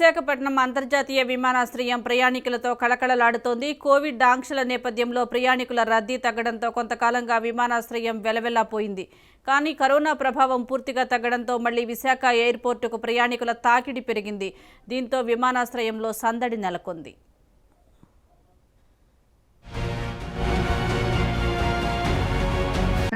విశాఖపట్నం అంతర్జాతీయ విమానాశ్రయం ప్రయాణికులతో కళకళలాడుతోంది. కోవిడ్ ఆంక్షల నేపథ్యంలో ప్రయాణికుల రద్దీ తగ్గడంతో కొంతకాలంగా విమానాశ్రయం వెలవెల్లాపోయింది. కానీ కరోనా ప్రభావం పూర్తిగా తగ్గడంతో మళ్ళీ విశాఖ ఎయిర్పోర్టుకు ప్రయాణికుల తాకిడి పెరిగింది. దీంతో విమానాశ్రయంలో సందడి నెలకొంది.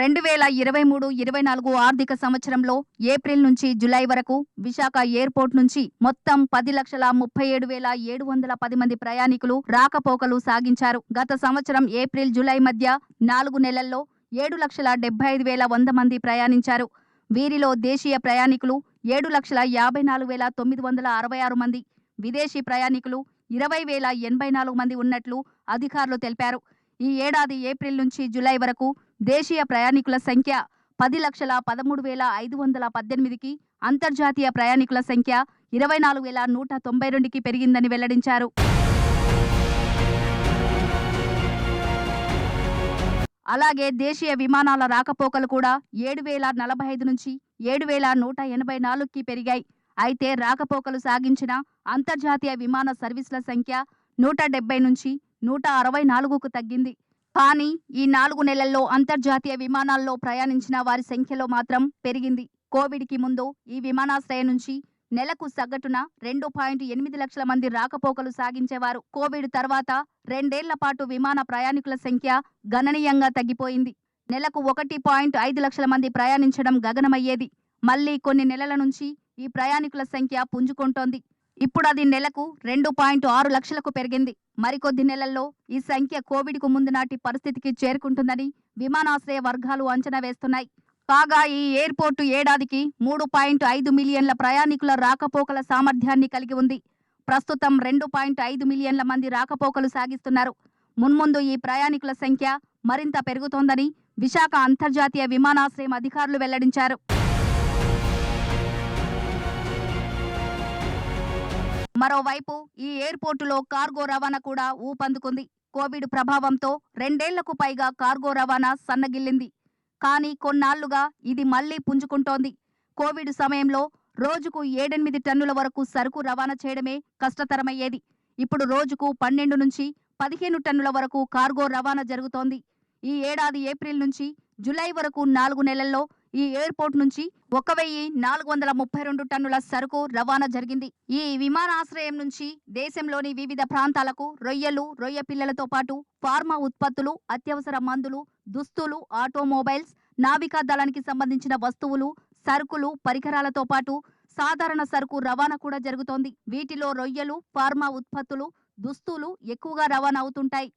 రెండు వేల ఇరవై మూడు ఇరవై నాలుగు ఆర్థిక సంవత్సరంలో ఏప్రిల్ నుంచి జులై వరకు విశాఖ ఎయిర్పోర్ట్ నుంచి మొత్తం పది లక్షల ముప్పై ఏడు వేల ఏడు వందల పది మంది ప్రయాణికులు రాకపోకలు సాగించారు. గత సంవత్సరం ఏప్రిల్ జులై మధ్య నాలుగు నెలల్లో ఏడు లక్షల డెబ్బై ఐదు వేల వంద మంది ప్రయాణించారు. వీరిలో దేశీయ ప్రయాణికులు ఏడు లక్షల యాభై నాలుగు వేల తొమ్మిది వందల అరవై ఆరు మంది విదేశీ ప్రయాణికులు ఇరవై వేల ఎనభై నాలుగు మంది ఉన్నట్లు అధికారులు తెలిపారు. ఈ ఏడాది ఏప్రిల్ నుంచి జులై వరకు దేశీయ ప్రయాణికుల సంఖ్య పది లక్షల పదమూడు వేల ఐదు వందల పద్దెనిమిదికి అంతర్జాతీయ ప్రయాణికుల సంఖ్య ఇరవై నాలుగు వేల నూట తొంభై రెండుకి పెరిగిందని వెల్లడించారు. అలాగే దేశీయ విమానాల రాకపోకలు కూడా ఏడు వేల నలభై ఐదు నుంచి ఏడు వేల నూట ఎనభై నాలుగుకి పెరిగాయి. అయితే రాకపోకలు సాగించిన అంతర్జాతీయ విమాన సర్వీసుల సంఖ్య నూట డెబ్బై నుంచి నూట అరవై నాలుగుకు తగ్గింది. కానీ ఈ నాలుగు నెలల్లో అంతర్జాతీయ విమానాల్లో ప్రయాణించిన వారి సంఖ్యలో మాత్రం పెరిగింది. కోవిడ్కి ముందు ఈ విమానాశ్రయం నుంచి నెలకు సగటున రెండు పాయింట్ ఎనిమిది లక్షల మంది రాకపోకలు సాగించేవారు. కోవిడ్ తర్వాత రెండేళ్ళ పాటు విమాన ప్రయాణికుల సంఖ్య గణనీయంగా తగ్గిపోయింది. నెలకు ఒకటి పాయింట్ ఐదు లక్షల మంది ప్రయాణించడం గగనమయ్యేది. మళ్ళీ కొన్ని నెలల నుంచి ఈ ప్రయాణికుల సంఖ్య పుంజుకుంటోంది. ఇప్పుడు అది నెలకు రెండు పాయింట్ ఆరు లక్షలకు పెరిగింది. మరికొద్ది నెలల్లో ఈ సంఖ్య కోవిడ్కు ముందు నాటి పరిస్థితికి చేరుకుంటుందని విమానాశ్రయ వర్గాలు అంచనా వేస్తున్నాయి. కాగా ఈ ఎయిర్పోర్టు ఏడాదికి మూడు పాయింట్ ఐదు మిలియన్ల ప్రయాణికుల రాకపోకల సామర్థ్యాన్ని కలిగి ఉంది. ప్రస్తుతం రెండు పాయింట్ ఐదు మిలియన్ల మంది రాకపోకలు సాగిస్తున్నారు. మున్ముందు ఈ ప్రయాణికుల సంఖ్య మరింత పెరుగుతోందని విశాఖ అంతర్జాతీయ విమానాశ్రయం అధికారులు వెల్లడించారు. మరోవైపు ఈ ఎయిర్పోర్టులో కార్గో రవాణా కూడా ఊపందుకుంది. కోవిడ్ ప్రభావంతో రెండేళ్ళకు పైగా కార్గో రవాణా సన్నగిల్లింది. కానీ కొన్నాళ్ళుగా ఇది మళ్ళీ పుంజుకుంటోంది. కోవిడ్ సమయంలో రోజుకు ఏడెనిమిది టన్నుల వరకు సరుకు రవాణా చేయడమే కష్టతరమయ్యేది. ఇప్పుడు రోజుకు పన్నెండు నుంచి పదిహేను టన్నుల వరకు కార్గో రవాణా జరుగుతోంది. ఈ ఏడాది ఏప్రిల్ నుంచి జులై వరకు నాలుగు నెలల్లో ఈ ఎయిర్పోర్ట్ నుంచి ఒక వెయ్యి నాలుగు వందల ముప్పై రెండు టన్నుల సరుకు రవాణా జరిగింది. ఈ విమానాశ్రయం నుంచి దేశంలోని వివిధ ప్రాంతాలకు రొయ్యలు రొయ్య పిల్లలతో పాటు ఫార్మా ఉత్పత్తులు అత్యవసర మందులు దుస్తులు ఆటోమొబైల్స్ నావికా దళానికి సంబంధించిన వస్తువులు సరుకులు పరికరాలతో పాటు సాధారణ సరుకు రవాణా కూడా జరుగుతోంది. వీటిలో రొయ్యలు ఫార్మా ఉత్పత్తులు దుస్తులు ఎక్కువగా రవాణా అవుతుంటాయి.